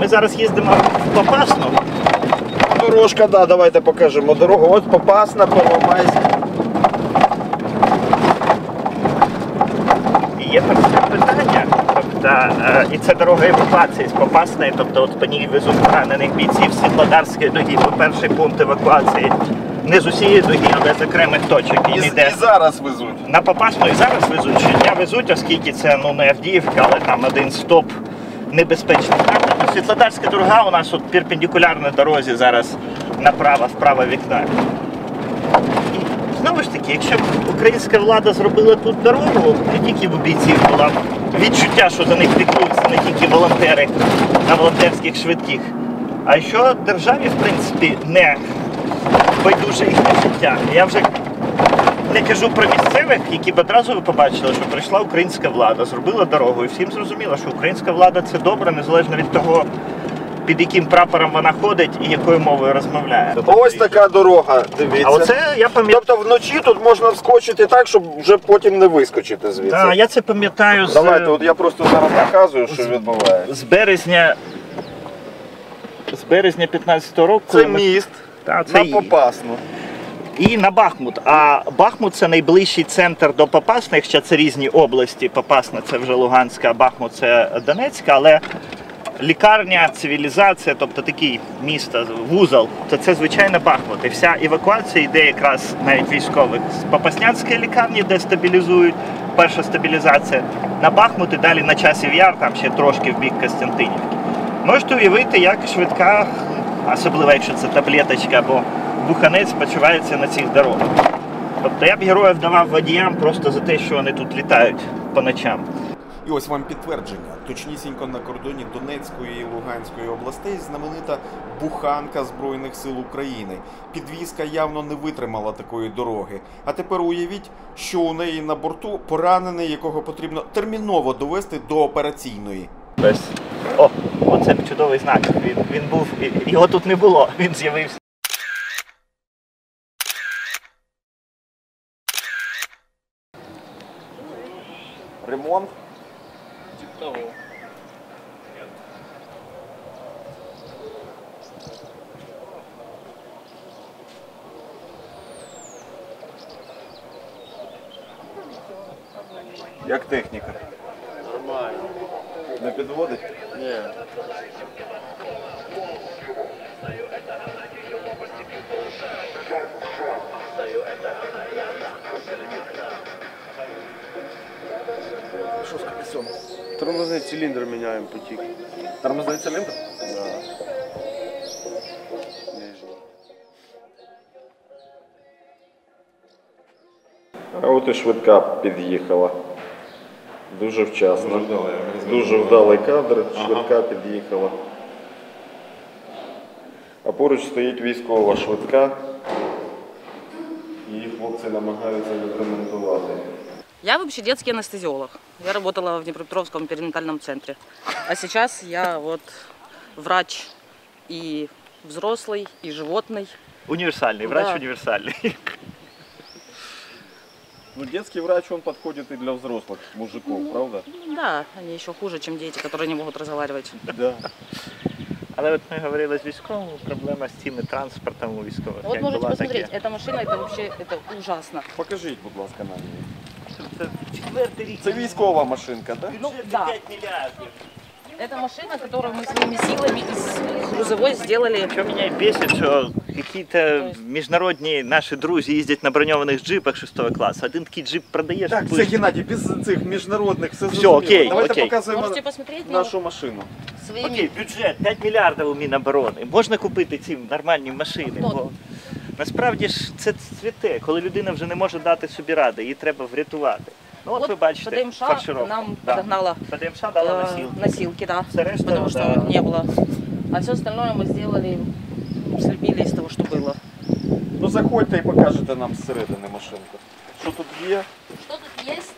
Ми зараз їздимо в Попасну. Дорожка, да, давайте покажемо дорогу. Ось Попасна, Первомайська. І є таке питання, тобто, е, і це дорога евакуації з Попасної, тобто от по ній везуть поранених бійців з Світлодарської дуги, бо перший пункт евакуації не з усієї дуги, але з окремих точок. І, Він і зараз везуть. на Попасну і зараз везуть, щодня везуть, оскільки це ну, не Авдіївка, але там один стоп небезпечний. Світлодарська дорога у нас от перпендикулярна дорозі зараз направо, вправо вікна. І знову ж таки, якщо б українська влада зробила тут дорогу, не тільки в бійців була б відчуття, що за них піклуються не тільки волонтери на волонтерських швидких, а що державі, в принципі, не байдуже їхнє життя. Я вже не кажу про місцевих, які б одразу ви побачили, що прийшла українська влада, зробила дорогу, і всім зрозуміло, що українська влада це добре, незалежно від того, під яким прапором вона ходить і якою мовою розмовляє. Ось така дорога, дивіться. А оце я пам'ятаю. Тобто вночі тут можна вскочити так, щоб вже потім не вискочити звідси. Так, я це пам'ятаю з, Давайте, от я просто зараз показую, що відбувається. з березня. З березня 15-го року. Це ми- міст Та, це на Попасну. І на Бахмут. А Бахмут це найближчий центр до Попасна, якщо це різні області. Попасна це вже Луганська, а Бахмут це Донецька, але лікарня, цивілізація, тобто такий місто, вузол, то це звичайно Бахмут. І вся евакуація йде якраз навіть військових з Попаснянської лікарні, де стабілізують. Перша стабілізація на Бахмут і далі на часів яр, там ще трошки в бік Костянтинівки. Можете уявити, як швидка, особливо якщо це таблеточка або буханець, почувається на цих дорогах. Тобто я б героїв давав водіям просто за те, що вони тут літають по ночам. І ось вам підтвердження. Точнісінько на кордоні Донецької і Луганської областей знаменита буханка Збройних сил України. Підвізка явно не витримала такої дороги. А тепер уявіть, що у неї на борту поранений, якого потрібно терміново довести до операційної. Ось. О, оце чудовий знак. Він, він був, його тут не було, він з'явився. Ремонт. Як техніка? Нормально. Не підводить? Ні. Тормозний циліндр міняємо потік. Тормозний циліндр? Да. Нижній. А от і швидка під'їхала. Дуже вчасно. Дуже вдалий кадр, швидка під'їхала. А поруч стоїть військова швидка. Її хлопці намагаються відремонтувати. Я вообще детский анестезиолог. Я работала в Днепропетровском перинатальном центре. А сейчас я вот врач и взрослый, и животный. Універсальний, врач Да. універсальний. Ну, детский врач, он подходит и для взрослых мужиков, правда? Да, они еще хуже, чем дети, которые не могут разговаривать. Да. Але от ми говорили з військовим, проблема з цими транспортом у військових. Вот як можете була, так посмотреть, є. эта машина, это вообще это ужасно. Покажіть, будь ласка, нам її. Це четвертий рік. Це військова машинка, так? Ну, да. Это машина, которую мы своими силами из грузовой сделали. Що мене бесить, що якісь міжнародні наші друзі їздять на броньованих джипах 6 класу. Один такий джип продаєш. Так, це Геннадій, без цих міжнародних все Все, зрозуміло. окей, Давайте окей. показуємо Можете посмотреть на нашу машину. своими... Окей, бюджет 5 мільярдів у Міноборони. Можна купити ці нормальні машини. Бо насправді ж це цвіте, коли людина вже не може дати собі ради, її треба врятувати. Ну от, Вот ви бачите, ПДМШ фаршировку. нам Да. подогнала ПДМШ дала э, носілки. носилки, да, Все решта, потому что да. не было. А все остальное мы сделали, слепили из того, что было. Ну заходьте і покажете нам зсередини машинку. Що тут є? Что тут есть?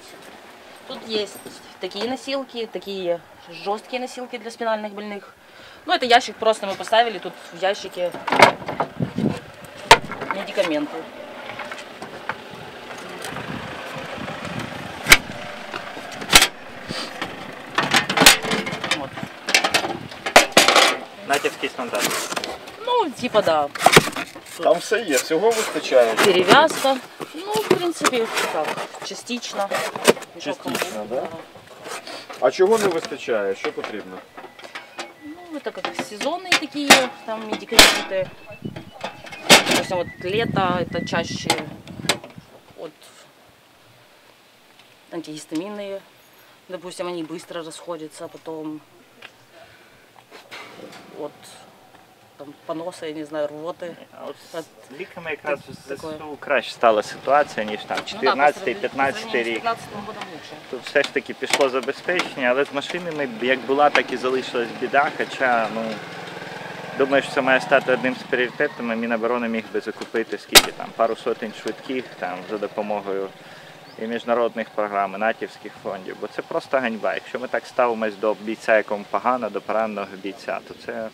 Тут есть такие носилки, такие жесткие носилки для спинальных больных. Ну, это ящик просто мы поставили, тут в ящике медикаменты. Вот. натівський стандарт. Ну, типа да. Там все є, всього вистачає. Перевязка. Ну, в принципе, так, частично. Частично, да? А чого не вистачає? Що потрібно? Ну, это как сезонные такие, там медикаменты. Допустим, вот лето, это чаще вот антигистаминные. Допустим, они быстро расходятся, потом вот там поносы, я не знаю, рвоты. А от От з ліками якраз в такое. ЗСУ краще стала ситуація, ніж там Ну да, по 14 сравнению- по 15 сравнению с рік. 15 годом лучше. Тут все ж таки пішло забезпечення, але з машинами як була, так і залишилась біда. Хоча, ну, думаю, що це має стати одним з пріоритетів. Міноборони міг би закупити скільки там, пару сотень швидких там, за допомогою і міжнародних програм, і натівських фондів. Бо це просто ганьба. Якщо ми так ставимось до бійця, якому погано, до пораненого бійця, то це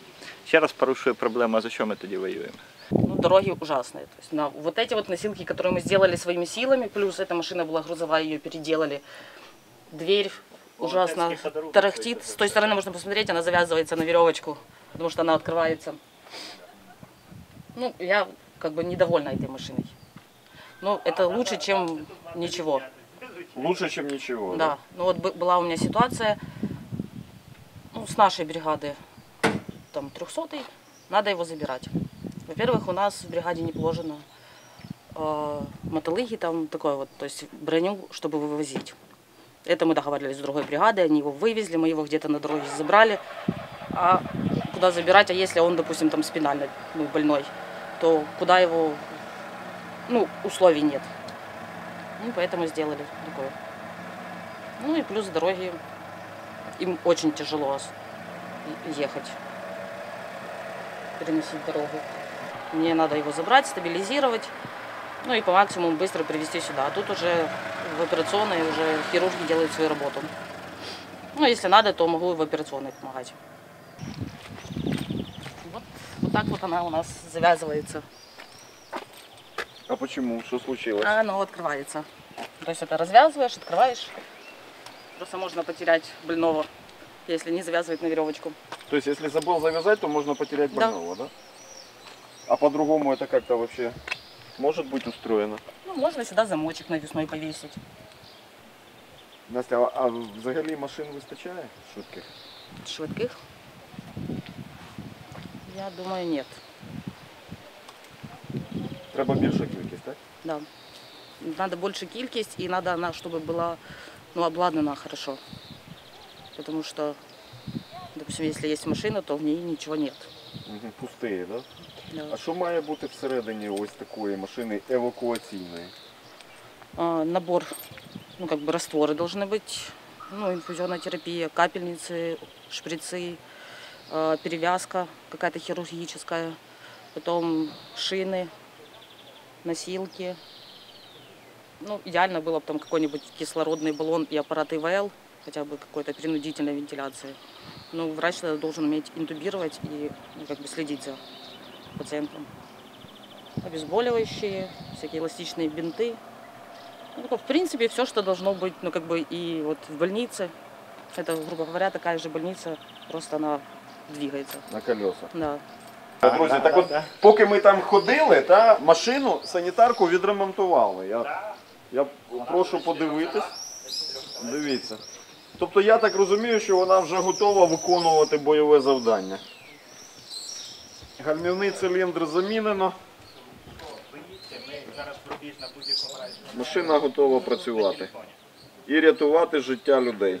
ще раз порушує проблему, а за що ми тоді воюємо. Ну, дороги ужасные. То есть на вот эти вот носилки, которые мы сделали своими силами, плюс эта машина была грузовая, ее переделали. Дверь ужасно Волонтерский ходоруб тарахтит. какой-то С той стороны можно посмотреть, она завязывается на веревочку, Потому что она открывается. Ну, я как бы недовольна этой машиной. Ну, это лучше, чем ничего. Лучше, ніж нічого. Да. Ну вот бы- была у меня ситуация, ну, с нашей бригады, там, 300 надо его забирать. Во-первых, у нас в бригаде не положено э, мотолыги там такое вот, то есть броню, чтобы вывозить. Это мы договаривались с другой бригадой, они его вывезли, мы его где-то на дороге забрали. А куда забирать, а если он, допустим, там спинально ну, больной, то куда его, ну, условий нет. Ну, поэтому сделали такое. Ну и плюс дороги, им очень тяжело ехать, переносить дорогу. Мне надо его забрать, стабилизировать, ну и по максимуму быстро привезти сюда. А тут уже в операционной уже хирурги делают свою работу. Ну, если надо, то могу и в операционной помогать. Вот, так вот она у нас завязывается. А почему? Що случилось? А оно открывается. То есть это развязываешь, открываешь. Просто можно потерять больного, если не завязывать на веревочку. То есть, если забыл завязать, то можно потерять Да. больного, да? А по-другому это как-то вообще может быть устроено? Ну, можно сюда замочек навесной повесить. Настя, а, а взагалі машин вистачає швидких? Швидких? Я думаю, нет. Треба більша кількість, так? Да. Надо больше кількість и надо она, чтобы была ну, обладнана хорошо. Потому что, допустим, если есть машина, то в ней ничего нет. Угу. Пустиє, да? Да. А що має бути всередині ось такої машини евакуаційної? А, набор, ну как бы растворы должны быть, ну инфузионная терапия, капельницы, шприцы, а, перевязка какая-то хирургическая, потом шины, носилки. Ну, идеально было бы там какой-нибудь кислородный баллон и аппарат ИВЛ, хотя бы какой-то принудительной вентиляции. Ну, врач должен уметь интубировать и ну, как бы следить за пациентом. Обезболивающие, всякие эластичные бинты, ну, в принципе, все, что должно быть, ну, как бы и вот в больнице. Это, грубо говоря, такая же больница, просто она двигается. На колесах. Да. Друзі, так от поки ми там ходили, та машину санітарку відремонтували. Я, я прошу подивитись. Дивіться. Тобто я так розумію, що вона вже готова виконувати бойове завдання. Гальмівний циліндр замінено. Машина готова працювати і рятувати життя людей.